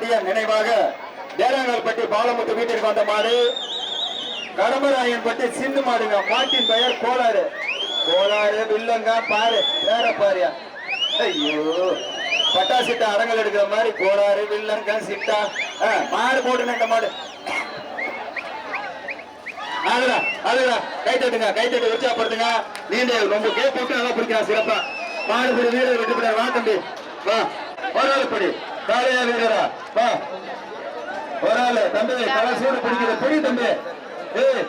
பாண்டியன் நினைவாக தேரங்கல்பட்டி பாலமுத்து வீட்டிற்கு வந்த மாடு கடம்பராயன் பட்டி சிந்து மாடுங்க. மாட்டின் பெயர் கோளாறு. கோளாறு வில்லங்க பாரு வேற பாரியா ஐயோ. பட்டா சிட்டா அரங்கல் எடுக்கிற மாதிரி கோளாறு வில்லங்க சிட்டா. மாடு போட்டுன இந்த மாடு. அதுடா அதுடா கை தட்டுங்க கை தட்டு உற்சாகப்படுத்துங்க. நீண்ட ரொம்ப கேப் போட்டு நல்லா பிடிக்கிறா சிறப்பா. மாடு பிடி வீரர் விட்டு விட வா தம்பி. வா. ஒரு படி. காலையா வீரரா? வா. ஒரு ஆளு தம்பி தலை சூடு பிடிக்குது பிடி தம்பி. ஏய்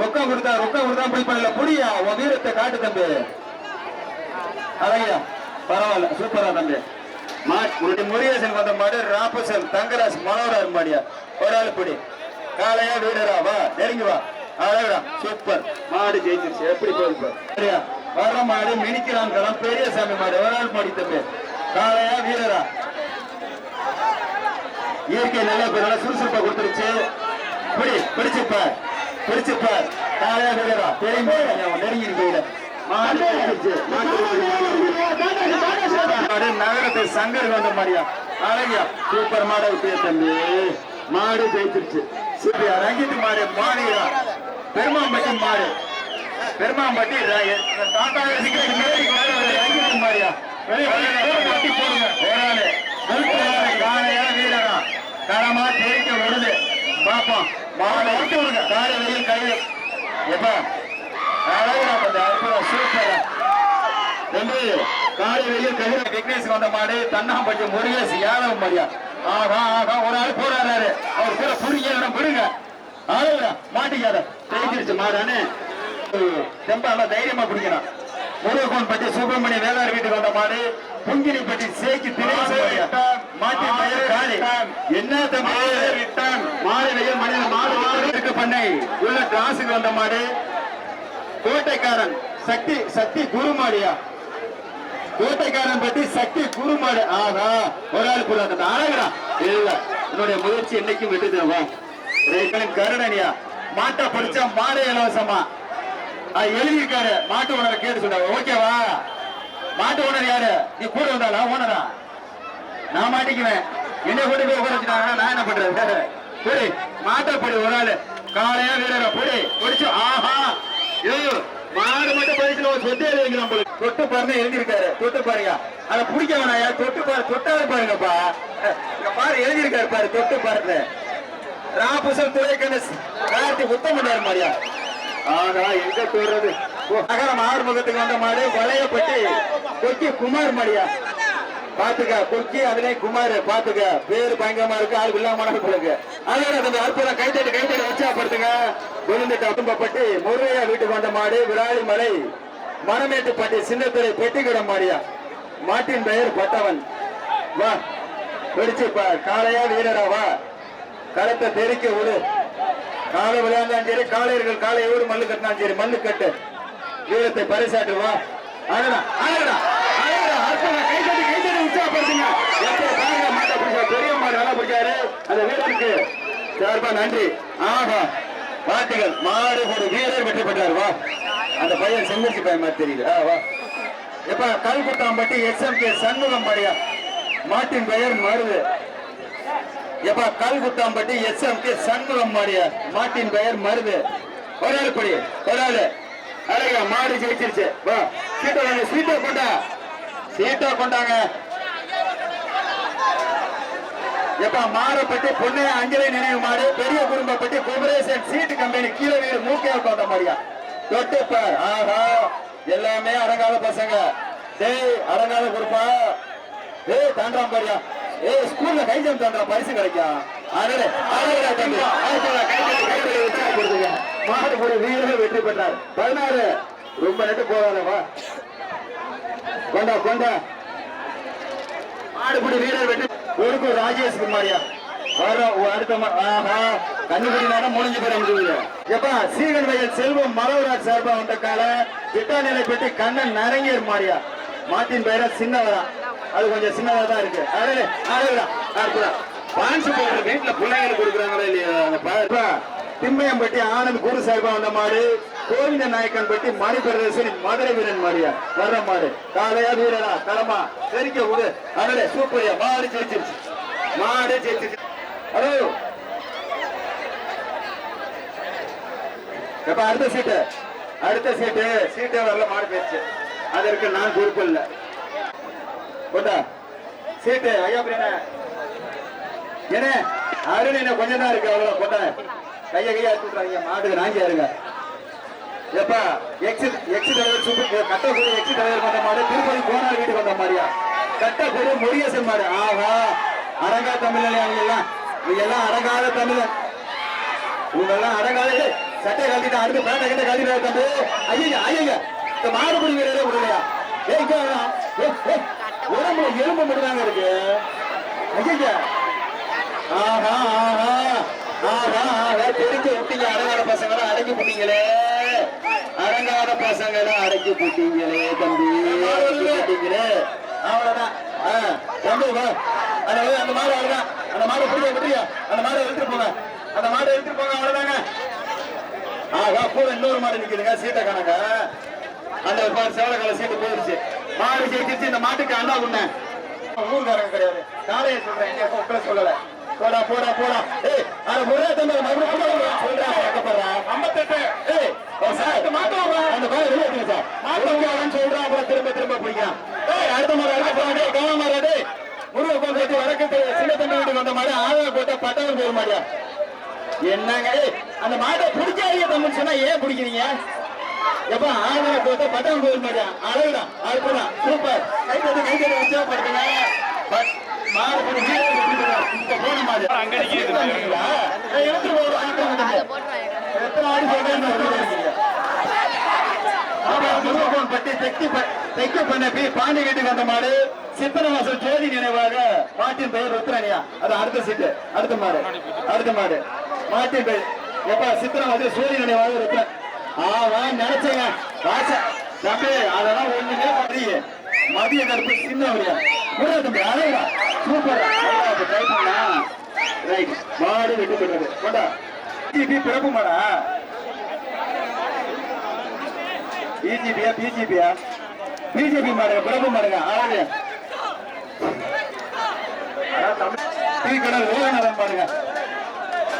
ரொக்கம் கொடுத்தா ரொக்கம் கொடுத்தா பிடிப்பாங்கல்ல புடியா உன் வீரத்தை காட்டு தம்பி. அழகையா பரவாயில்ல சூப்பரா தம்பி. மா முருகேசன் வந்த மாடு ராப்பசன் தங்கராஜ் மனோகர் மாடியா? ஒரு ஆள் பிடி காலையா வீரரா? வா நெருங்கி வா. அழகா சூப்பர் மாடு ஜெயிச்சிருச்சு. எப்படி போகுது சரியா? வர மாடு மினிக்கிறான் களம் பெரிய சாமி மாடு. ஒரு ஆள் மாடி தம்பி. காலையா வீரரா? இயற்கை நல்ல நல்லா சுறுசுறுப்பா கொடுத்துருச்சு பிடி பிடிச்சுப்பார் பிடிச்சுப்பார் காலையா வீரரா தெரியும் நெருங்கி போயில மாடு ஜெயிச்சிருச்சு. நகரத்து சங்கர் வந்த மாதிரியா அழகியா சூப்பர் மாடை விட்டு தம்பி மாடு ஜெயிச்சிருச்சு சூப்பியா ரஞ்சித் மாடு மாடியா பெருமாம்பட்டி மாடு பெருமாம்பட்டி தாத்தா டாடா ரஞ்சித் மாடியா போடுங்க வீரரா கரமா தெரிக்க விடுது பாப்போம். மாடு விட்டு விடுங்க. காலை வெளியில் கை எப்பா? அழகா கொஞ்சம் அற்புதம் சூப்பரா. தம்பி காலை வெளியில் கதிர விக்னேஷ் வந்த மாடு தன்னாம்பட்டி முருகேஷ் யாதவ மரியா ஆகா ஆகா ஒரு ஆள் போறாரு. அவர் கூட புடிங்க இடம் விடுங்க. ஆளுங்க மாட்டிக்காத. தெரிஞ்சிருச்சு மாடானே. தெம்பால தைரியமா பிடிக்கிறான் முருகன் பட்டி சுப்பிரமணிய வேளாண் வீட்டுக்கு வந்த மாடு புங்கினி பட்டி சேக்கி மாட்டி பெயர் காளி. என்ன தம்பி? மாடு வெயில் மனித மாடு மாடு இருக்கு பண்ணை. உள்ள கிளாஸுக்கு வந்த மாடு கோட்டைக்காரன் சக்தி சக்தி குருமாடியா? கோட்டைக்காரன் பற்றி சக்தி குருமாடு. ஆகா ஒரு ஆள் புறாத அழகுடா. இல்ல என்னுடைய முயற்சி என்னைக்கும் விட்டுதுவா ரேக்கன் கருடனியா மாட்டை படிச்சா மாடு இலவசமா? அது எழுதியிருக்காரு. மாட்டு ஓனரை கேட்டு சொல்றாரு. ஓகேவா மாட்டு ஓனர் யாரு? நீ கூட வந்தாளா? ஓனரா? நான் மாட்டிக்குவேன். என்ன கொண்டு போய் உட்கார வச்சுட்டாங்கன்னா நான் என்ன பண்றது? போடி. மாட்டை படி ஒரு ஆளு. காலையா வீரரா புடி. பிடிச்சு ஆஹா. ஐயோ மாடு மட்டும் பரிசுல ஒரு சொத்தே வைக்கலாம் போல தொட்டு பாருங்க எழுதியிருக்காரு. தொட்டு பாருங்க. அதை பிடிக்க வேணாயா தொட்டு பாரு தொட்டாவே பாருங்கப்பா. பாரு எழுதியிருக்காரு பாரு தொட்டு பாருங்க ராபுசல் துறைக்கண்ணு கார்த்தி உத்தமண்டார் மாதிரியா ஆகா எங்க போடுறது நகரம் ஆறுமுகத்துக்கு வந்த மாடு வளையப்பட்டு கொக்கி குமார் மாடியா? பாத்துக்க கொக்கி அதுல குமார் பாத்துக்க. பேரு பயங்கரமா இருக்கு ஆள் இல்லாம போடுங்க அதனால அந்த அற்புதம் கைத்தட்டி வச்சா உற்சாகப்படுத்துங்க விழுந்துட்டு அப்பும்பப்பட்டி முருகையா வீட்டுக்கு வந்த மாடு விராலி மலை மணமேட்டுப்பட்டி சின்னத்துறை பெட்டிக்கிடம் மாடியா? மாட்டின் பெயர் பட்டவன். வா வெடிச்சுப்பா. காளையா வீரரா வா. களத்தை தெரிக்க விடு. காலை விளையாண்டாலும் சரி காளையர்கள் காலை மல்லு கட்டினாலும் சரி மல்லு கட்டு. வீரத்தை பரிசாட்டு வா. அழகா அழகா அழகா அற்புதம் உற்சாகப்படுத்துங்க. எப்படி பாருங்க பிடிச்சா பெரிய மாடு நல்லா பிடிச்சாரு. அந்த வீரருக்கு சார்பா நன்றி. ஆஹா வாழ்த்துகள் மாடு ஒரு வீரர் வெற்றி பெற்றார். வா. அந்த பையன் செங்கச்சி பையன் மாதிரி தெரியுது. ஆ, வா. எப்ப கல்குத்தாம்பட்டி எஸ்எம்கே சண்முகம் பாடியா. மாட்டின் பெயர் மருது எப்பா கல்குத்தாம்பட்டி கே சண்முகம் மாறிய மாட்டின் பெயர் மருது. ஒரு ஆள் படி ஒரு ஆள். அழகா மாடு ஜெயிச்சிருச்சு. வா சீட்டை வாங்க சீட்டை கொண்டா. சீட்டை கொண்டாங்க. எப்பா மாறப்பட்டி பொன்னைய அஞ்சலை நினைவு மாடு பெரிய குடும்பப்பட்டி குமரேசன் சீட்டு கம்பெனி கீழே வீடு மூக்கையா கொண்ட மாதிரியா தொட்டு பார். ஆஹா எல்லாமே அடங்காத பசங்க. டேய் அடங்காத குரூப்பா. ஏய் தாண்டாம் பாரியா. ஏய் ஸ்கூல்ல கை ஜம்ப் தாண்டா பரிசு கிடைக்கும் அதனால அடடே தம்பி? அடுத்ததா கை ஜம்ப் கை தட்டி உற்சாகப்படுத்துங்க மாடு ஒரு வீரர் வெற்றி பெற்றார். பதினாறு. ரொம்ப நெட்டு போறானே வா. கொண்டா கொண்டா. மாடுபிடி வீரர் வெற்றி ஒருக்கு ராஜேஷ் குமாரியா. வர அடுத்த ஆஹா. நேரம் முடிஞ்சு போற முடியுது சீகன் வயல் செல்வம் மலவராஜ் சார்பா வந்த கால திட்டாநிலை பெட்டி கண்ணன் நரங்கியர் மாரியா. மாட்டின் பெயர சின்னவரா. அது கொஞ்சம் சின்னதா தான் இருக்கு அடடே அழகுடா அற்புதா பான்சு போடுற வீட்டுல பிள்ளைங்களுக்கு கொடுக்குறாங்களா இல்லையா? அந்த பா திம்மையம்பட்டி ஆனந்த் குரு சாஹிபா வந்த மாடு கோவிந்த நாயக்கன் பட்டி மணி பிரதேசன் மதுரை வீரன் மாடியா? வர்ற மாடு. காலையா வீரரா களமா தெரிக்க விடு. அடலே சூப்பரியா மாடு ஜெயிச்சிருச்சு. மாடு ஜெயிச்சிருச்சு. ஹலோ. இப்ப அடுத்த சீட்டு அடுத்த சீட்டு சீட்டே வரல மாடு போயிடுச்சு அதற்கு நான் பொறுப்பு இல்லை. கொண்டா சீட்டு. ஐயா பிரியன என்ன? அருண் என்ன கொஞ்சம் தான் இருக்கு. அவ்வளவு கொண்டா. கைய கையா தூக்குறாங்க மாட்டுக்கு நாங்கியா இருங்க எப்பா எக்ஸிட் எக்ஸிட் தலைவர் சூப்பர் கட்டக்குடி எக்ஸிட் தலைவர் வந்த மாடு திருப்பதி கோனார் வீட்டுக்கு வந்த மாதிரியா? கட்டக்குடி முருகேசன் மாடு. ஆஹா. அரங்கா தமிழ் அவங்க எல்லாம் இவங்க எல்லாம் அரங்காத தமிழ் இவங்க எல்லாம் சட்டை கட்டிட்டு அடுத்து பேட்டை கிட்ட கட்டிட்டு தம்பி. ஐயா ஐயா இந்த மாடு வீரரே விடலையா ஏய், ஏய், உடம்புல எலும்பு மட்டும்தாங்க இருக்கு. ஐயா ஆஹா ஆஹா. ஆஹா ஆஹா. தெரிஞ்சு விட்டீங்க. அடங்காத பசங்களை அடக்கி போட்டீங்களே. அடங்காத பசங்களை அடக்கி போட்டீங்களே தம்பி. அடக்கி போட்டீங்களே. அவ்வளவுதான். ஆ, தம்பி வா. அந்த அந்த மாடு அவ்வளவுதான். அந்த மாடு பிடிக்க விட்டுறியா அந்த மாடு எடுத்துட்டு போங்க. அந்த மாடு எடுத்துட்டு போங்க அவ்வளவுதாங்க. ஆகா கூட இன்னொரு மாடு நிக்குதுங்க சீட்டை கணக்க? அந்த பாரு சேவலக்கால சீட்டு போயிருச்சு மாடு ஜெயிச்சிருச்சு இந்த மாட்டுக்கு அண்ணா உண்ண ஊர்காரங்க கிடையாது. காலையை சொல்றேன் எங்க உங்களை சொல்லல. போடா போடா போடா. ஏய் அட முறை தம்பி மறுபடியும் போடா சொல்றா பக்கப்படுறா ஐம்பத்தெட்டு. ஏய் சார். மாட்டுவாங்க அந்த பாய் வெளியே எடுங்க சார். மாட்டுவாங்கன்னு சொல்றா அப்புறம் திரும்ப திரும்ப பிடிக்கிறான். ஏய் அடுத்த மாதிரி அடுத்த போறா டேய் கவனமா டேய் முருகன் கோல் கட்டி வடக்கு சின்ன தம்பி வீட்டுக்கு வந்த மாதிரி ஆதரவு போட்ட பட்டவன் போக மாட்டியா என்னங்க அந்த மாட்டை பிடிக்காதீங்க தம்பின்னு சொன்னா ஏன் பிடிக்கிறீங்க? எப்ப ஆதரவு போட்ட பட்டவன் போக மாட்டியா அழகுடா அற்புதம். சூப்பர். கை கட்டி கை கட்டி உற்சாகப்படுத்துங்க. பட் மாடு. இந்த போன அங்க எடுத்துட்டு. எத்தனை ஆடி பட்டி பண்ண பி பாண்டி வீட்டுக்கு வந்த மாடு. சித்தனவாசல் ஜோதி நினைவாக மாட்டின் பெயர் ருத்ரனியா. அது அடுத்த சீட்டு. அடுத்த மாடு. அடுத்த மாடு. மாட்டின் பெயர் எப்ப சித்தனவாசல் சூரிய நினைவாக ருத்ரன் ஆவா நினைச்சேங்க. வாச தம்பி அதெல்லாம் ஒண்ணுமே மதிய மதிய கருப்பு சின்னவரியா முருகா தம்பி அழகா சூப்பர் ட்ரை பண்ணா. ரைட் மாடு வெட்டி பெற்றது கொண்டா பிஜிபி பிறப்பு மாடா. பிஜிபியா பிஜிபியா பிஜேபி மாடுங்க பிறப்பு மாடுங்க. அழகு. டீ கடை லோகநாதன் பாருங்க.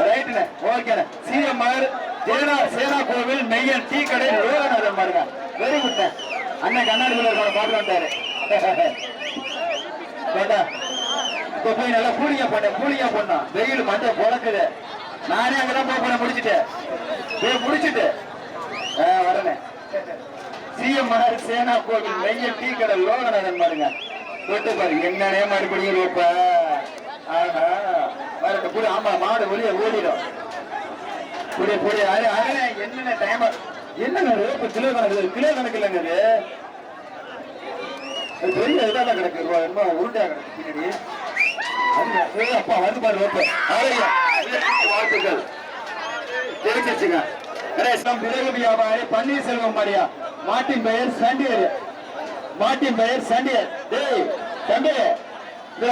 ரைட்டுண்ணே ஓகேண்ணே. சிஎம்ஆர் ஜெயனா சேனா கோவில் மெய்யன் டீ கடை லோகநாதன் பாருங்க. வெரி குட் அண்ணன் கண்ணாடி பாட்டு வந்தாரு. கேட்டா இப்ப போய் நல்லா கூலிங்க போட்டேன் கூலிங்க போடணும் வெயில் மஞ்ச பொழக்குது. நானே அங்கதான் போய் போன முடிச்சிட்டு போய் முடிச்சுட்டு ஆ, வரேனே. சிஎம்ஆர் சேனா கோவில் மெய்ய டீ கடை லோகநாதன் பாருங்க. தொட்டு பாருங்க என்னன்னே மறுபடியும் ரோப்ப. ஆஹா. ஆமா மாடு ஒளிய ஓடிடும். புடி புடி அरे அरे என்னென்ன டைம் என்னங்க ரோப்பு கிலோ கணக்கு? கிலோ கணக்கு இல்லைங்க இது அது பெரிய இதாக கிடக்கு. ரூபா என்ன உருண்டையா கிடக்கு பின்னாடி. அது, ஏய் அப்பா வந்து பாரு ரோப்பு. வாழ்த்துக்கள். தெரிஞ்சிச்சுங்க பிறகு வியாபாரி பன்னீர்செல்வம் மாடியா மாட்டின் பெயர் சண்டியர் மாட்டின் பெயர் சண்டியர் டேய் தம்பி. இந்த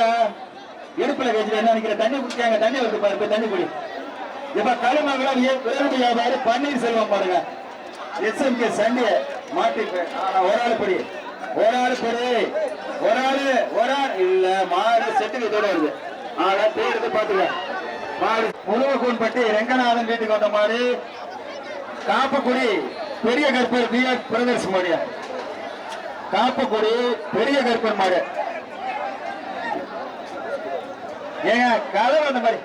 இடுப்புல வச்சுட்டு என்ன நினைக்கிற? தண்ணி குடிச்சாங்க. தண்ணி வந்து பாரு தண்ணி குடி. இப்ப கருமங்கலம் பிறகு வியாபாரி பன்னீர்செல்வம் பாருங்க. எஸ்எம்கே சண்டியர் மாட்டிப்பேன். ஒரு ஆள் படி. ஒரு ஆள் படி. ஒரு ஆள் ஒரு ஆள். இல்ல மாடு செட்டுக்கு இதோட வருது. ஆனா பேர் பாத்துக்க மாடு முழுவக்கூன் பட்டி ரெங்கநாதன் வீட்டுக்கு வந்த மாதிரி காப்பக்குடி பெரிய கற்பர் பிஆர் பிரதர்ஸ் மாடியா. காப்பக்குடி பெரிய கற்பர் மாடு. ஏங்க கதவு அந்த மாதிரி.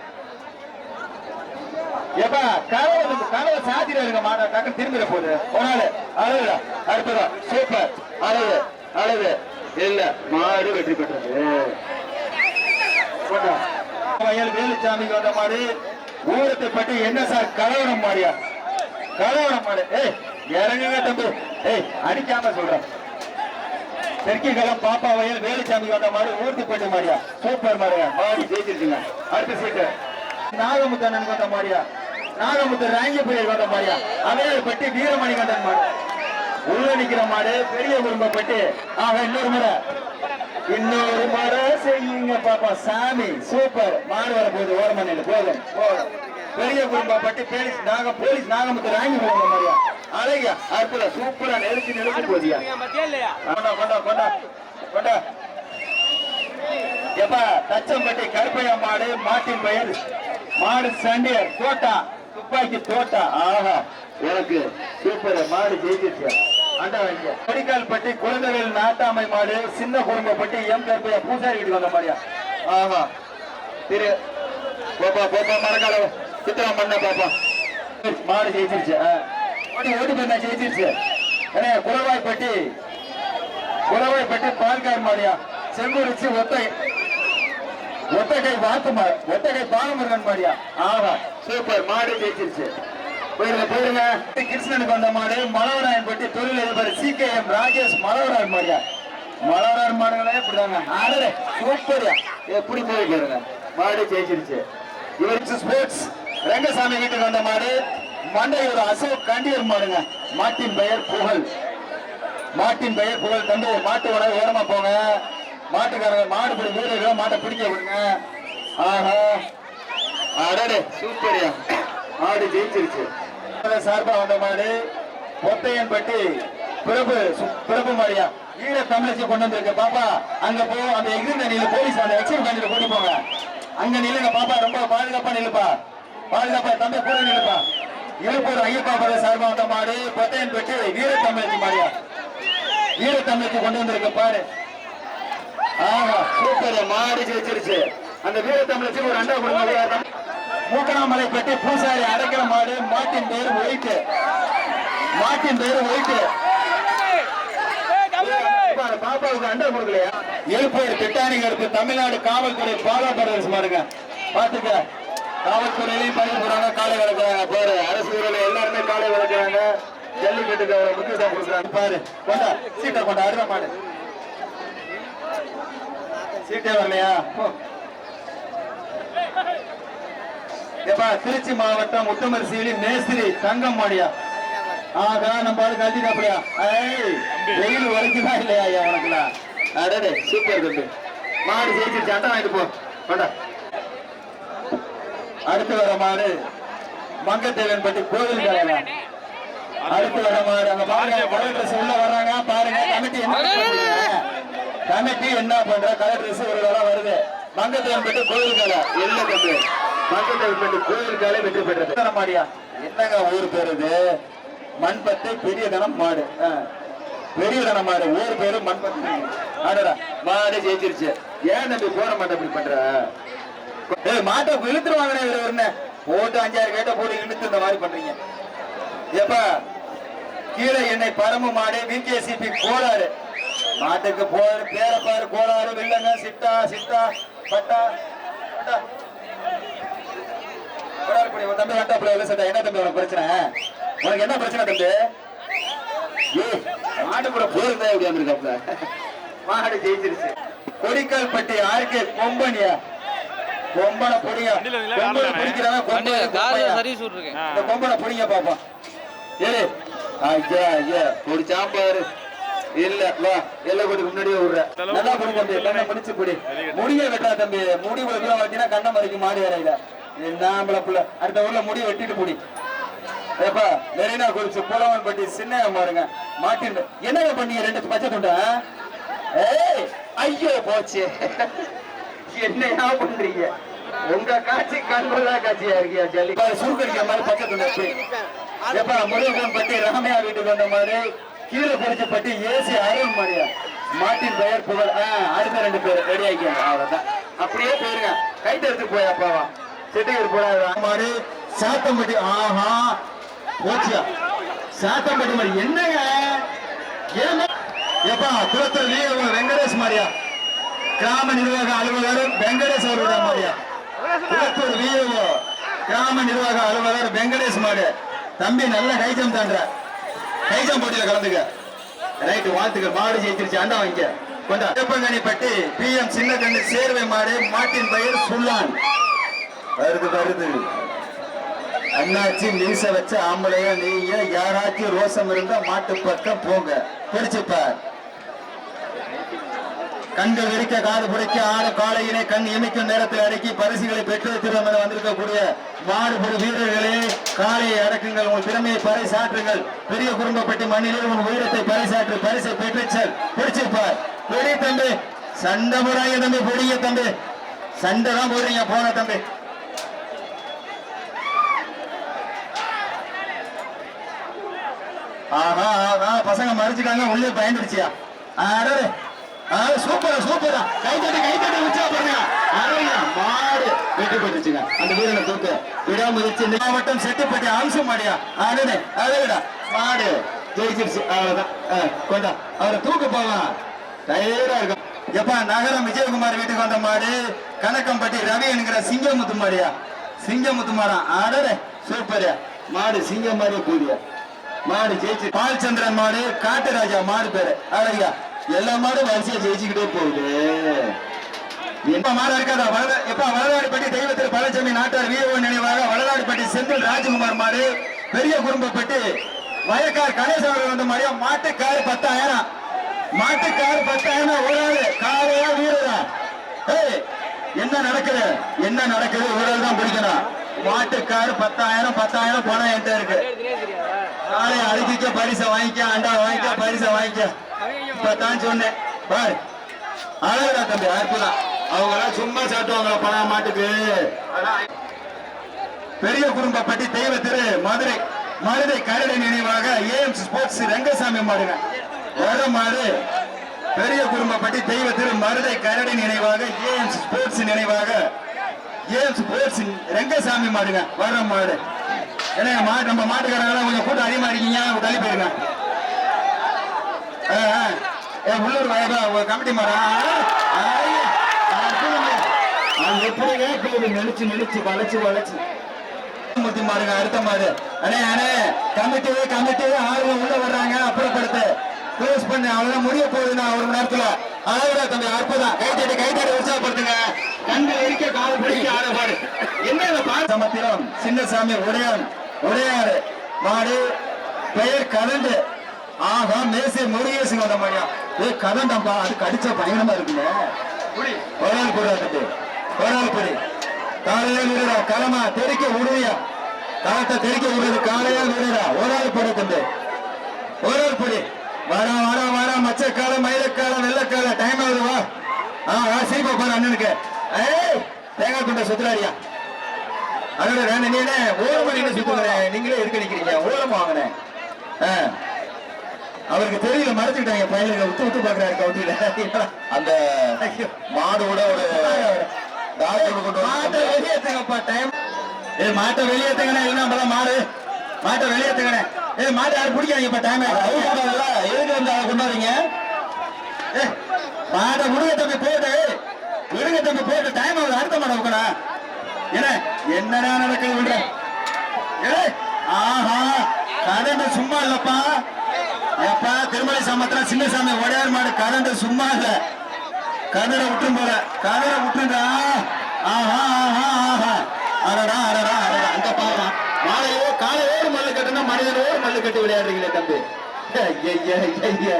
எப்பா கதவு வந்து கதவை சாத்திட்டு இருக்க மாட திரும்பிட போகுது. ஒரு நாள் அழகுடா அடுத்ததா சூப்பர். அழகு அழகு. இல்ல மாடு வெற்றி பெற்றது. கொண்டா. வயல் வேலுச்சாமிக்கு வந்த மாதிரி ஊரத்தை பற்றி என்ன சார் கலவரம் மாடியா? கலவரம் மாடு. ஏய் இறங்குங்க தம்பி. ஏய் அடிக்காம சொல்றேன் தெற்கி களம் பாப்பா வயல் வேலுச்சாமி வந்த மாதிரி ஊர்த்தி பட்டு மாதிரியா சூப்பர் மாடியா மாடி ஜெயிச்சிருச்சுங்க. அடுத்த சீட்டு நாகமுத்தண்ணன் வந்த மாதிரியா நாகமுத்து வந்த மாடியா அவையார் பட்டி வீரமணி கண்டன் மாடு. உள்ள நிக்கிற மாடு பெரிய குடும்ப பட்டி. ஆக இன்னொரு முறை. இன்னொரு முறை செய்யுங்க பாப்பா. சாமி சூப்பர். மாடு வர போகுது ஓரமண்ணில் போதும். போதும் பெரிய குடும்ப பட்டி போலீஸ் நாக போலீஸ் நாகமுத்து ராங்கி போகிற மாதிரியா? அழகியா? அற்புதம். சூப்பரா நெருக்கி நெருக்கி போதியா கொண்டா கொண்டா கொண்டா. கொண்டா. எப்பா தச்சம்பட்டி கருப்பையா மாடு மாட்டின் பெயர் மாடு சண்டியர் தோட்டா துப்பாக்கி தோட்டா ஆஹா எனக்கு சூப்பர் மாடு ஜெயிச்சிருச்சு. அண்டா வைக்க கொடிக்கால் பட்டி குழந்தைகள் நாட்டாமை மாடு சின்ன குடும்ப பட்டி எம் கருப்பையா பூசாரி வீட்டுக்கு வந்த மாதிரியா? ஆஹா திரு போப்பா போப்பா மரக்கால சித்திரம் பண்ண பாப்பா. மாடு ஜெயிச்சிருச்சு ஆ. ஓடி பண்ண ஜெயிச்சிருச்சு. ஏன்னா குளவாய்ப்பட்டி குளவாய்ப்பட்டி பால்கார் மாடியா? செங்குறிச்சி ஒத்தை ஒத்தகை வாக்குமார் ஒத்தகை பாலமுருகன் மாடியா? ஆஹா சூப்பர். மாடு ஜெயிச்சிருச்சு. போயிருங்க போயிருங்க. கிருஷ்ணனுக்கு வந்த மாடு மலவராயன் பட்டி தொழில் அதிபர் C K M Rajesh Malavarayan மாடியா மலவராயன் மாடுகளே இப்படிதாங்க. ஆடரே சூப்பரியா. எப்படி போயிருக்காருங்க மாடு ஜெயிச்சிருச்சு. இவருக்கு ஸ்போர்ட்ஸ். ரங்கசாமி வீட்டுக்கு வந்த மாடு. மண்டையூர் அசோக் கண்டியர் மாடுங்க. மாட்டின் பெயர் புகழ். மாட்டின் பெயர் புகழ். தந்து மாட்டு உணவு ஓரமா போங்க. மாட்டுக்காரங்க மாடு பிடி வீரர்கள் மாட்டை பிடிக்க விடுங்க. ஆஹா. அடடே சூப்பரியா ஆடு ஜெயிச்சிருச்சு. சார்பா வந்த மாடு பொத்தையன் பட்டி பிரபு சு- பிரபு மாடியா ஈழ தமிழச்சி கொண்டு வந்திருக்கு. பாப்பா அங்க போ அந்த எகிர்ந்த நில போலீஸ் அந்த எக்ஸிம் கண்டில கூட்டி போங்க. அங்க நில்லுங்க பாப்பா ரொம்ப பாதுகாப்பா நில்லுப்பா. பாதுகாப்பா தம்பி கூட நில்லுப்பா. இருப்பூர் ஐயப்பா பல சார்பா வந்த மாடு பொத்தையன் பட்டி வீர தமிழச்சி மாடியா வீர தமிழச்சி கொண்டு வந்திருக்கு பாரு. ஆமா சூப்பர் மாடு ஜெயிச்சிருச்சு. அந்த வீர தமிழச்சி ஒரு அண்டா கொடுங்க மூக்கனாமலை பெட்டி பூசாரி அடைக்கிற மாடு மாட்டின் பேர் ஒயிட்டு. மாட்டின் பேர் ஒயிட்டு. பாப்பாவுக்கு அண்டா கொடுக்கலையா? எழுப்பூர் திட்டானி கருப்பு தமிழ்நாடு காவல்துறை பாலா பிரதர்ஸ் மாடுங்க பாத்துக்க காவல்துறையிலையும் பணிக்கு போறாங்க காலை வளர்க்குறாங்க பாரு அரசு எல்லாருமே காலை வளர்க்குறாங்க ஜல்லிக்கட்டுக்கு அவ்வளவு முக்கியத்துவம் கொடுக்குறாங்க. பாரு கொண்டா சீட்டை கொண்டா மாடு. சீட்டே வரலையா? எப்பா ஏப்பா திருச்சி மாவட்டம் உத்தமரிசீலி மேஸ்திரி தங்கம் மாடியா ஆகா நம்ம ஆளு கழட்டிட்டாப்லையா ஏய் வெயில் வரைக்குதா இல்லையா ஐயா உனக்குலாம்? அடடே சூப்பர் தம்பி மாடு ஜெயிச்சு சண்டை வாங்கிட்டு போ. அடுத்து வர மாடு மங்கத்தேவன் பட்டி கோவில் கலையா அடுத்து வர மாடு அங்க பாருங்க கலர் ட்ரெஸ் உள்ள வர்றாங்க பாருங்க கமிட்டி என்ன பண்றீங்க? கமிட்டி என்ன பண்ற? கலர் ட்ரெஸ் ஒரு தடவை வருது. மங்கத்தேவன் பட்டி கோவில் கலை எல்லாம் தம்பி மங்கத்தேவன் பட்டி கோவில் கலை வெற்றி பெற்றது. மாடியா என்னங்க ஊர் பேர் இது? மண்பத்தை பெரிய தனம் மாடு. பெரிய தனம் மாடு. ஊர் பேரு மண்பத்தை ஆடடா. மாடு ஜெயிச்சிருச்சு. ஏன் தம்பி போட மாட்டேன் இப்படி பண்ற? ஏய் மாட்டை இழுத்துருவாங்கண்ணே இவரு இவருன்னு. போட்டு அஞ்சாறு கேட்ட போட்டு இழுத்து இந்த மாதிரி பண்றீங்க. ஏப்பா கீழே என்னை பரம மாடு விகேசிபி கோளாறு. மாட்டுக்கு போற பேரப்பாரு கோளாறு வில்லங்க சிட்டா சிட்டா பட்டா பட்டா. கோளாறு படி, உன் தம்பி இல்லை சட்டா என்ன தம்பி உனக்கு பிரச்சனை? உனக்கு என்ன பிரச்சனை தம்பி? ஏய், மாடு கூட போயிருந்தா எப்படி வந்திருக்காப்ல? மாடு ஜெயிச்சிருச்சு. கொடிக்கால் பட்டி ஆர்கே கொம்பனியா? கொம்பனை நில்லு, கொம்பனை பிடிக்கிறவன் கொம்பனை கொம்பனை பிடிங்க பாப்போம். ஏறு ஐயா ஐயா. ஒரு சாம்பார். இல்ல வா எல்லை கொடி முன்னாடியே விடுற நல்லா பிடி தம்பி கண்ணை பிடிச்சு பிடி. முடிய வெட்டா தம்பி முடி தூரம் வெட்டினா கண்ணை மறைக்கும் மாடி வரையில நாமள புள்ள அடுத்த ஊர்ல முடி வெட்டிட்டு பிடி. ஏப்பா மெரினா குறிச்சு புலவன் பட்டி சின்ன பாருங்க. மாட்டின் என்னங்க பண்ணீங்க ரெண்டு பச்சை துண்டா ஏய் ஐயோ போச்சு. என்னையா பண்றீங்க? உங்க காட்சி கண்கொள்ளா காட்சியா இருக்கியா ஜல்லி? சுருக்கடிக்கிற மாதிரி பச்சை துண்டை எப்படி? முருகன் பட்டி ராமையா வீட்டுக்கு வந்த மாதிரி கீழே குறிச்சி பட்டி ஏசி அருண் மாதிரியா. மாட்டின் பெயர் புகழ் ஆ, அடுத்த ரெண்டு பேர் ரெடி ஆகிக்காங்க. அவ்வளவுதான். அப்படியே போயிருங்க. கைட்டு எடுத்து போய் அப்பாவா செட்டிகர் போடாத. சாத்தம்பட்டி ஆஹா போச்சியா? சாத்தம்பட்டி மாதிரி. என்னங்க? ஏன் குளத்தூர் வெங்கடேஷ் மாரியா கிராம நிர்வாக அலுவலர் வெங்கடேஷ் அவருடைய மாரியா குளத்தூர் விஓ கிராம நிர்வாக அலுவலர் வெங்கடேஷ் மாடு தம்பி நல்ல கைஜம் தாண்ட. கைஜம் போட்டியில கலந்துக்க. ரைட்டு வாழ்த்துக்கள். மாடு ஜெயிச்சிருச்சு அண்டா வாங்க கொஞ்சம் வேப்பங்கனி பட்டி பி எம் சின்னக்கண்ணு சேர்வை மாடு மாட்டின் பெயர் சுல்லான். வருது வருது அண்ணாச்சி மீச வச்ச ஆம்பளையா நீங்க யாராச்சும் ரோசம் இருந்தா மாட்டு பக்கம் போங்க. பிடிச்சுப்பார் கண்கள் விரிக்க காது பிடிக்க ஆடு காளையினை கண் இமைக்கும் நேரத்தில் அடக்கி பரிசுகளை பெற்று திரும்ப வந்திருக்கக்கூடிய மாடுபடு வீரர்களே காளையை அடக்குங்கள் உங்கள் திறமையை பறைசாற்றுங்கள். பெரிய குடும்பப்பட்டி மண்ணிலே உன் உயிரத்தை பறைசாற்று பரிசை பெற்றுச்சல். பிடிச்சிருப்பார் பெரிய தம்பி சண்டை போடாங்க தம்பி பொடிய தம்பி. சண்டை தான் போடுறீங்க போன தம்பி. ஆஹா ஆஹா பசங்க மறைச்சிட்டாங்க உள்ளே பயந்துடுச்சியா? அடே ஆ சூப்பரா சூப்பரா கை தட்டி கை தட்டி உச்சா பாருங்க. மாடு வெற்றி பெற்றுச்சுங்க. அந்த வீரனை தூக்கு விடாமுயற்சி மாவட்டம் செட்டுப்பட்டி அம்சம் மாடியா அடனே அதேடா மாடு ஜெயிச்சிருச்சு. அவ்வளவுதான். கொண்டா. அவரை தூக்கு போவான் டயர்டா இருக்கும். எப்பா நகரம் விஜயகுமார் வீட்டுக்கு வந்த மாடு கணக்கம்பட்டி ரவி என்கிற சிங்கமுத்து மாடியா? சிங்கமுத்து மாடா. அடடே சூப்பர் மாடு சிங்கம் மாதிரி கூடிய மாடு ஜெயிச்சு பால்சந்திரன் மாடு காட்டுராஜா மாடு பேரு. அழகா எல்லா மாடும் வரிசையா ஜெயிச்சுக்கிட்டே போகுது. என்ன மாறா இருக்காதா? வளர எப்ப வளராடிப்பட்டி தெய்வத்தில் பழச்சாமி நாட்டார் வீரவன் நினைவாக வளராடிப்பட்டி செந்தில் ராஜகுமார் மாடு பெரிய குடும்பப்பட்டு வயக்கார் கணேசன் அவர்கள் வந்த மாதிரியா மாட்டுக்காரு பத்தாயிரம். மாட்டுக்காரு பத்தாயிரம் ஒரு ஆளு காலையா வீரரா? ஏய் என்ன நடக்குது? என்ன நடக்குது? ஒரு ஆள் தான் பிடிக்கணும். மாட்டுக்காரு பத்தாயிரம் பத்தாயிரம் பணம் என்கிட்ட இருக்கு. நாளை அழுதிக்க பரிசை வாங்கிக்க அண்டா வாங்கிக்க பரிசை வாங்கிக்க. இப்பதான் சொன்னேன். பாரு. அழகுடா தம்பி அற்புதம். அவங்க எல்லாம் சும்மா சாட்டுவாங்களா பணம் மாட்டுக்கு. பெரிய பெரிய குடும்பப்பட்டி தெய்வ திரு மதுரை மதுரை கரடை நினைவாக ஏஎம் ஸ்போர்ட்ஸ் ரங்கசாமி மாடுங்க. வர மாடு. பெரிய குடும்பப்பட்டி தெய்வ திரு மருதை கரடை நினைவாக ஏஎம் ஸ்போர்ட்ஸ் நினைவாக ஏஎம் ஸ்போர்ட்ஸ் ரங்கசாமி மாடுங்க. வர மாடு. ஏன்னா மாடு நம்ம மாட்டுக்காரங்க கொஞ்சம் கூட்டம் அதிகமா இருக்கீங்க தள்ளி போயிருங்க ஆ, ஆ. ஏ, உள்ளூர் வயதா உங்க கமிட்டி மாடா அது எப்படிங்க போகுது நெளிச்சு நெளிச்சு வளைச்சு வளைச்சு. முத்தி மாடுங்க அடுத்த மாடு அண்ணே அண்ணே கமிட்டி கமிட்டி ஆளுங்க உள்ள வர்றாங்க அப்புறப்படுத்து. க்ளோஸ் பண்ணு அவ்வளவுதான் முடிய போகுதுண்ணா ஒரு மணி நேரத்துல. அழகுடா தம்பி அற்புதம். கைத்தடி கைத்தடி உற்சாகப்படுத்துங்க. கண்கள் இருக்க கால் பிடிக்க ஆட பாடு என்ன பாடு சமத்திரம் சின்னசாமி உடையான். உடையாறு மாடு பெயர் கலந்து ஆஹா மேசை முருகேசன் வந்த மாதிரியா ஏ கதண்டம்பா அது கடிச்சா பயங்கரமா இருக்குங்க ஒரு ஆள் போடுறா தம்பி ஒரு ஆள் போடு. காலையா விடுறா களமா தெறிக்க விடுவியா காலத்தை தெறிக்க விடுறது காலையா விடுறா ஒரு ஆள் போடு தம்பி. ஒரு ஆள் போடு. வாடா வாடா வாடா மச்சக்கால மயிலக்கால வெள்ளக்கால டைம் ஆகுது வா. ஆ சீப்பா பாரு அண்ணனுக்கு. ஏய் தேங்காய் கொண்ட சுத்துறாரியா அதோட வேணும் நீ என்ன ஓரமா நின்று சுத்துறேன் நீங்களே இருக்க நிக்கிறீங்க ஓரமா வாங்கினேன் அவருக்கு தெரியல மறைச்சுக்கிட்டாங்க பையனுக்கு விட்டு விட்டு பாக்குறாரு கவுட்டியில. அந்த மாடோட ஒரு மாட்டை வெளியேத்துங்கப்பா டைம் ஏ மாட்டை வெளியேத்துங்கண்ணே இல்லைன்னா நம்மளாம் மாடு. மாட்டை வெளியேத்துங்கண்ணே. ஏ மாட்டை யாரும் பிடிக்காதீங்கப்பா டைம் எதுக்கு வந்து அதை கொண்டாடுறீங்க மாட்டை விடுங்க தம்பி போட்டு. விடுங்க தம்பி போட்டு. டைம் ஆகுது அடுத்த மாடை என்ன என்னடா நடக்குது விடுற? ஆஹா கரண்ட் சும்மா இல்லப்பா. ஏப்பா திருமலை சின்ன சின்னசாமி உடையார் மாடு கரண்ட் சும்மா இல்ல. கதரை விட்டும் போல. கதரை விட்டுடா ஆஹா ஆஹா ஆஹா. அரடா அரடா அரடா அந்த பாவம் மாலையோ காலையோடு மல்லு கட்டுனா மனிதனோடு மல்லு கட்டி விளையாடுறீங்களே தம்பி. ஐயா, ஐயா, ஐயா.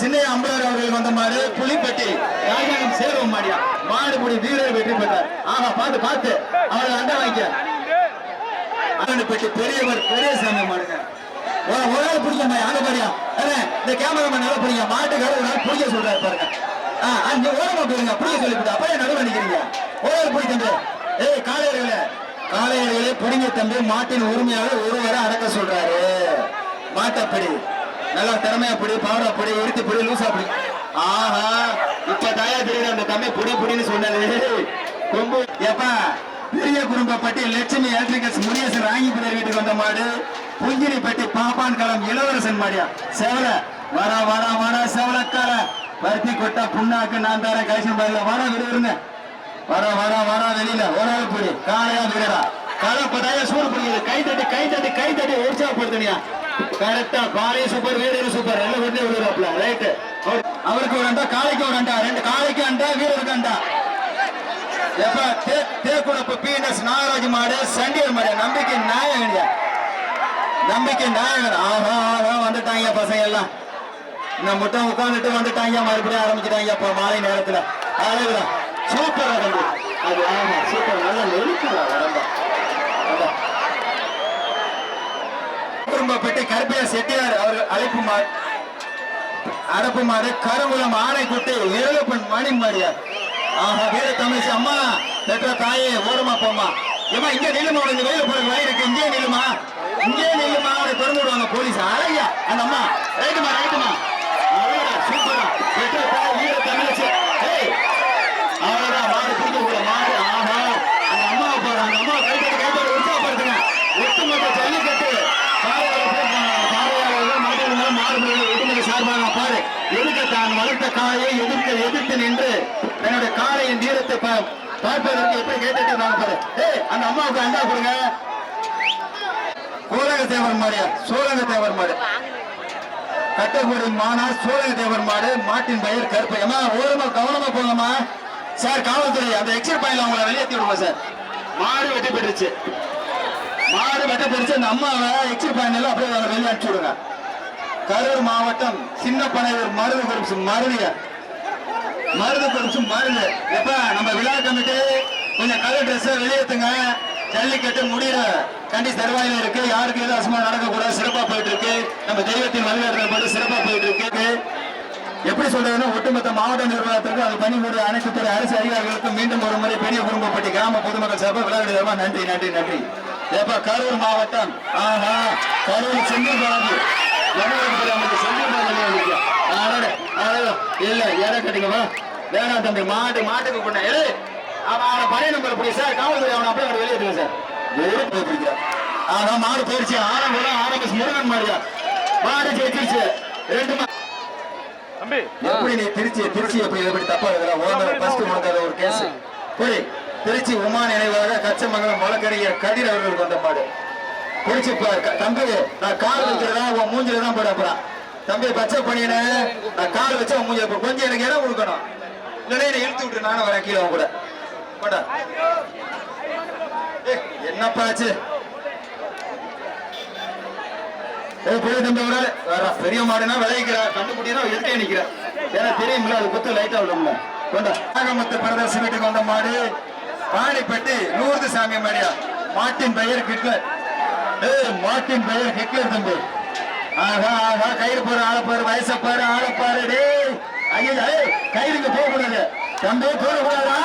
சின்னைய அம்பலர் அவர்கள் வந்த மாதிரி புலிப்பட்டி ராஜாங்கம் சேரும் மாடியா. மாடுபுடி வீரர் வெற்றி பெற்றார் ஆஹா பார்த்து பார்த்து. அவரை அண்ட வாங்க அண்ணன் பெரியவர் பெரியசாமி மாடுங்க. ஒரு ஒரு ஆள் பிடிக்க அங்க பாரியா இந்த கேமராமேன் நல்லா பிடிங்க. மாட்டுக்கார ஒரு ஆள் பிடிக்க சொல்றாரு பாருங்க. ஆ அங்க ஓரமா போயிருங்க பிடிக்க சொல்லிவிட்டு அப்பயே நடுவில் நிக்கிறீங்க. ஒரு ஆள் பிடிக்க ஏய் காலையர்களே காலையர்களே பிடிங்க தம்பி. மாட்டின் உரிமையாளர் ஒருவரை அடக்க சொல்றாரு. மாட்டப்படி. நல்லா திறமையா பிடி பவரா பிடி உருத்தி பிடி லூசா பிடி. ஆஹா இப்ப தாயா தெரியுது அந்த தம்பி புடி புடின்னு சொன்னது? கொம்பு எப்பா பெரிய குடும்பப்பட்டி லட்சுமி எலக்ட்ரிகல்ஸ் முனியசன் ராங்கிபுரம் வீட்டுக்கு வந்த மாடு. புஞ்சிரிப்பட்டி பாப்பான் களம் இளவரசன் மாடியா. செவல வர வர வர செவலக்கார பருத்தி கொட்டா புண்ணாக்கு நான் தரேன் கலெக்ஷன் பண்ணல வர விடுவிருங்க வர வர வர வெளியில. ஒரு ஆள் பிடி காலையா விடுறா கலப்பதாய சூடு கைதட்டி கை தட்டி கை தட்டி கை தட்டி உற்சாகப்படுத்தினியா கரெக்டா பாலையும் சூப்பர் வீரரும் சூப்பர் எல்லாம் கொண்டு விடுறாப்ல ரைட்டு அவருக்கு ஒரு அண்டா காளைக்கு ஒரு அண்டா. ரெண்டு காளைக்கு அண்டா வீரருக்கு அண்டா. எப்ப? தே- தேக்குடப்பு பிஎன்எஸ் நாகராஜ் மாடு சண்டியர் மாடு. நம்பிக்கை நாயகனியா நம்பிக்கை நாயகன். ஆஹா ஆஹா வந்துட்டாங்க பசங்க எல்லாம். இந்த முட்டை உட்காந்துட்டு வந்துட்டாங்க. மறுபடியும் ஆரம்பிச்சிட்டாங்க இப்போ மாலை நேரத்துல. அழகுதான். சூப்பரா தம்பி அது ஆமா சூப்பர். நல்லா நெருக்குதா உடம்ப. குடும்பப்பட்டி கருப்பையா செட்டியார் அவர் அழைப்பு மா அரப்பு மாடு கருங்குளம் ஆனைக்குட்டி இருளப்பன் மணி ஆஹா வீர தமிழ்ச்சி அம்மா பெற்ற தாயே ஓரமா போமா ஏமா இங்க நில்லுமா இந்த வெயில போற வயிறு இருக்கு. இங்கே நில்லுமா. இங்கே நில்லுமா அவரை திறந்து விடுவாங்க போலீஸ். அழகியா அந்த அம்மா. ரைட்டுமா ரைட்டுமா அழகா சூப்பரா பெற்ற தாய் வீர தமிழ்ச்சி ஏய் அவ்வளவுதான் மாடு பிடிக்க கூட மாடு ஆஹா அந்த அம்மாவை பாரு அந்த அம்மா கைத்தட்டு கைத்தட்டு உற்சாகப்படுத்துங்க ஒட்டுமொத்த ஜல்லிக்கட்டு பார்வையாளர்கள் பார்வையாளர்கள் மாடுகள் மாடுகள் ஒட்டுமொத்த சார்பாக பாரு எதுக்க தான் வளர்த்த காயை எதிர்க்க எதிர்த்து நின்று என்னுடைய காளையின் நீரத்தை பார்ப்பதற்கு எப்படி கேட்டுட்டு இருக்காங்க பாரு. ஏய் அந்த அம்மாவுக்கு அண்டா கொடுங்க. கோலக தேவர் மாடியா சோழக தேவர் மாடு. கட்டக்குடி மானா சோழக தேவர் மாடு மாட்டின் பெயர் கருப்பு. ஏமா ஓரமா கவனமா போங்கம்மா. சார் காவல்துறை அந்த எக்ஸிட் பாயிண்ட்ல அவங்கள வெளியேற்றி விடுவோம் சார். மாடு வெட்டி பெற்றுச்சு மாடு வெட்ட பெருச்சு அந்த அம்மாவை எக்ஸிட் பாயிண்ட்ல அப்படியே வெளியே அனுப்பிச்சு விடுங்க. கரூர் மாவட்டம் சின்ன பனையூர் மருது குறிச்சு மருதிய. மருது குறிச்சு மருது. எப்ப? நம்ம விழா கமிட்டி. கொஞ்சம் கலர் ட்ரெஸ் வெளியேத்துங்க. ஜல்லிக்கட்டு முடியல. கண்டி தருவாயில இருக்கு. யாருக்கு எதுவும் அசமா நடக்கக்கூடாது சிறப்பா போயிட்டு இருக்கு நம்ம தெய்வத்தின் வழிகாட்டுதல் போட்டு சிறப்பா போயிட்டு இருக்கு எப்படி சொல்றதுன்னா ஒட்டுமொத்த மாவட்ட நிர்வாகத்திற்கும் அது பணிபுரிய அனைத்து துறை அரசு அதிகாரிகளுக்கும் மீண்டும் ஒரு முறை பெரிய குடும்பப்பட்டி கிராம பொதுமக்கள் சார்பாக விளையாடுதமா நன்றி நன்றி நன்றி. ஏப்பா கரூர் மாவட்டம். ஆஹா கரூர் செந்தில் பாலாஜி இல்ல ஏற வேணாம் தம்பி. மாட்டு மாட்டுக்கு அவன் அவனை பழைய நம்பர் பிடி சார் காவல்துறை அவனை அப்படியே அவனை வெளியேற்றுங்க சார் வெறும் மாடு போயிடுச்சு ஆரம்பம் ஆரம்பிச்சு முருகன் மாடியா மாடு ஜெயிச்சிருச்சு ரெண்டு மா- தம்பி. எப்படி நீ திருச்சி திருச்சி எப்படி எப்படி தப்பா எழுதுற ஓனர் ஃபர்ஸ்ட் ஒரு கேஸ் புரி திருச்சி உமா நினைவாக கச்சமங்கலம் வழக்கறிஞர் கதிர் அவர்களுக்கு வந்த மாடு. புடிச்சு தம்பி நான் கால் வைக்கிறதா உன் மூஞ்சில தான் போட போறான். தம்பி பச்சை பண்ணின நான் கால் வச்சா உன் மூஞ்சில கொஞ்சம் எனக்கு இடம் கொடுக்கணும். இல்லைன்னா என்னை இழுத்து விட்டு நானும் வரேன் கீழே கூட. போடா. ஏய், என்னப்பா ஆச்சு? ஏய் பெரிய தம்பி ஒரு வேற பெரிய மாடுனா விளைவிக்கிறா கண்டுபிடினா எதுக்கே நிக்கிற. ஏன்னா தெரியுமில்ல அது குத்து லைட்டா விடும்ல கொண்டா நாகமத்து பிரதர்சி வீட்டுக்கு வந்த மாடு பாணிப்பட்டி நூறு சாமி மாடியா. மாட்டின் பெயர் ஹிட்லர் மாட்டின் பெயர் ஹிட்லர் தம்பி. ஆஹா ஆஹா கயிறு போற ஆள பாரு வயசை பாரு ஆள பாரு டேய். ஐயா கயிறுக்கு போக கூடாது தம்பி போக கூடாதா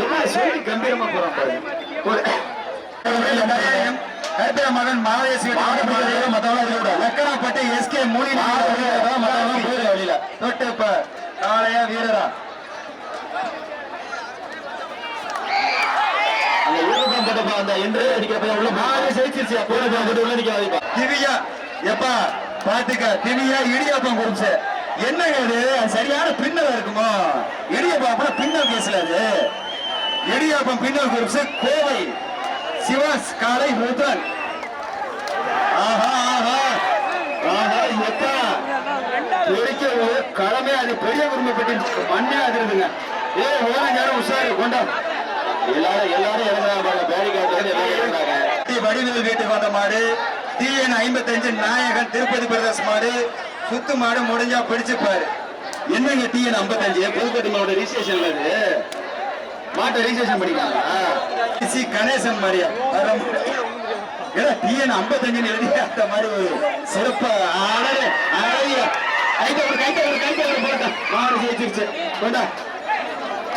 என்ன சொல்லி கம்பீரமா போறான் பாரு. ஒரு மகன் மாதேசி லக்கணப்பட்டு எஸ்கே மூலி வழியில. தொட்டு இப்ப காளையா வீரரா. அந்த யூனிஃபார்ம் அந்த என்று அடிக்கிறப்ப உள்ள மாறி ஜெயிச்சிருச்சு அப்போ போட்டு உள்ள நிக்க வைப்பா திவ்யா எப்பா பாத்துக்க. திவ்யா இடியாப்பம் குடிச்சு. என்னங்க அது சரியான பின்னல் இருக்குமோ? இடியாப்பம் அப்புறம் பின்னல் கேஸ்ல அது. இடியாப்பம் பின்னல் குரூப்ஸ் கோவை சிவாஸ் காலை ருத்ரன் ஆஹா ஆஹா. ஆஹா எப்பா ஒரு களமே அது பெரிய குடும்பப்பட்டு மண்ணே அதிருதுங்க. ஏ ஓரம் யாரும் உஷாரு கொண்டா. எல்லாரும் எல்லாரும் இறங்குறாங்க பேரிகார்டு எல்லாரும் இறங்குறாங்க வடிவேல் வீட்டுக்கு வந்த மாடு டிஎன் ஐம்பத்தஞ்சு நாயகன் திருப்பதி பிரதேச மாடு சுத்து மாடு முடிஞ்சா பிடிச்சுப்பாரு. என்னங்க டிஎன் ஐம்பத்தஞ்சு? புதுப்பட்டி மாவட்ட ரிஜிஸ்ட்ரேஷன் அது மாட்டை ரிஜிஸ்ட்ரேஷன் பண்ணிக்கலாம் சி கணேசன் மாதிரியா? ஏன்னா டிஎன் ஐம்பத்தஞ்சுன்னு எழுதி அந்த மாதிரி ஒரு சிறப்பா அழகு அழகிய கைத்த ஒரு கைத்த ஒரு கைத்த ஒரு போட்டா மாடு ஜெயிச்சிருச்சு கொண்டா